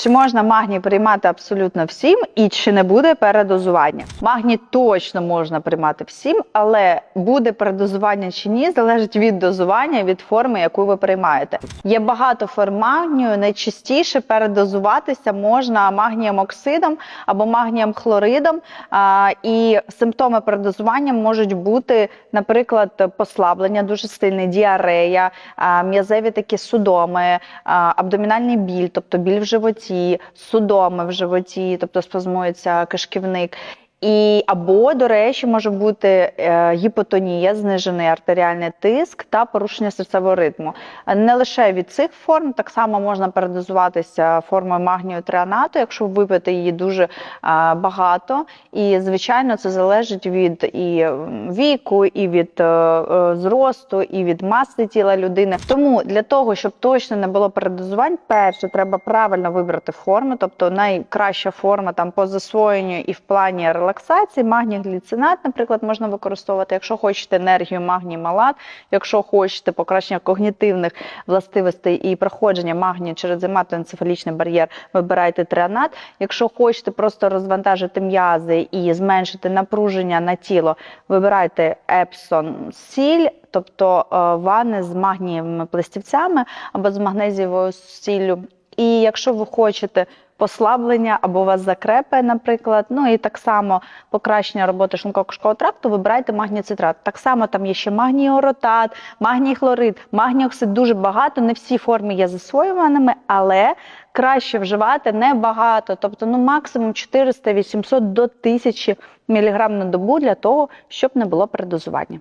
Чи можна магній приймати абсолютно всім, і чи не буде передозування? Магній точно можна приймати всім, але буде передозування чи ні, залежить від дозування, від форми, яку ви приймаєте. Є багато форм магнію. Найчастіше передозуватися можна магнієм оксидом або магнієм хлоридом. А, і симптоми передозування можуть бути, наприклад, послаблення, дуже сильне, діарея, м'язеві такі судоми, абдомінальний біль, тобто біль в животі, судоми в животі, тобто спазмується кишківник. І або, до речі, може бути е, гіпотонія, знижений артеріальний тиск та порушення серцевого ритму. Не лише від цих форм, так само можна передозуватися формою магнію трианату, якщо випити її дуже е, багато. І звичайно, це залежить від і віку, і від е, зросту, і від маси тіла людини. Тому для того, щоб точно не було передозувань, перше треба правильно вибрати форми, тобто найкраща форма там по засвоєнню і в плані релаксації. Магній гліцинат, наприклад, можна використовувати. Якщо хочете енергію, магній малат, якщо хочете покращення когнітивних властивостей і проходження магнію через гематоенцефалічний бар'єр, вибирайте трианат. Якщо хочете просто розвантажити м'язи і зменшити напруження на тіло, вибирайте епсон сіль. Тобто е, ванни з магнієвими пластівцями або з магнезієвою сіллю. І якщо ви хочете послаблення або у вас закрепи, наприклад, ну і так само покращення роботи шлунково-кишкового тракту, вибирайте магніцитрат. Так само там є ще магніоротат, магній хлорид, магніоксид дуже багато. Не всі форми є засвоюваними, але краще вживати небагато, тобто ну максимум 400-800 до 1000 мг на добу для того, щоб не було передозування.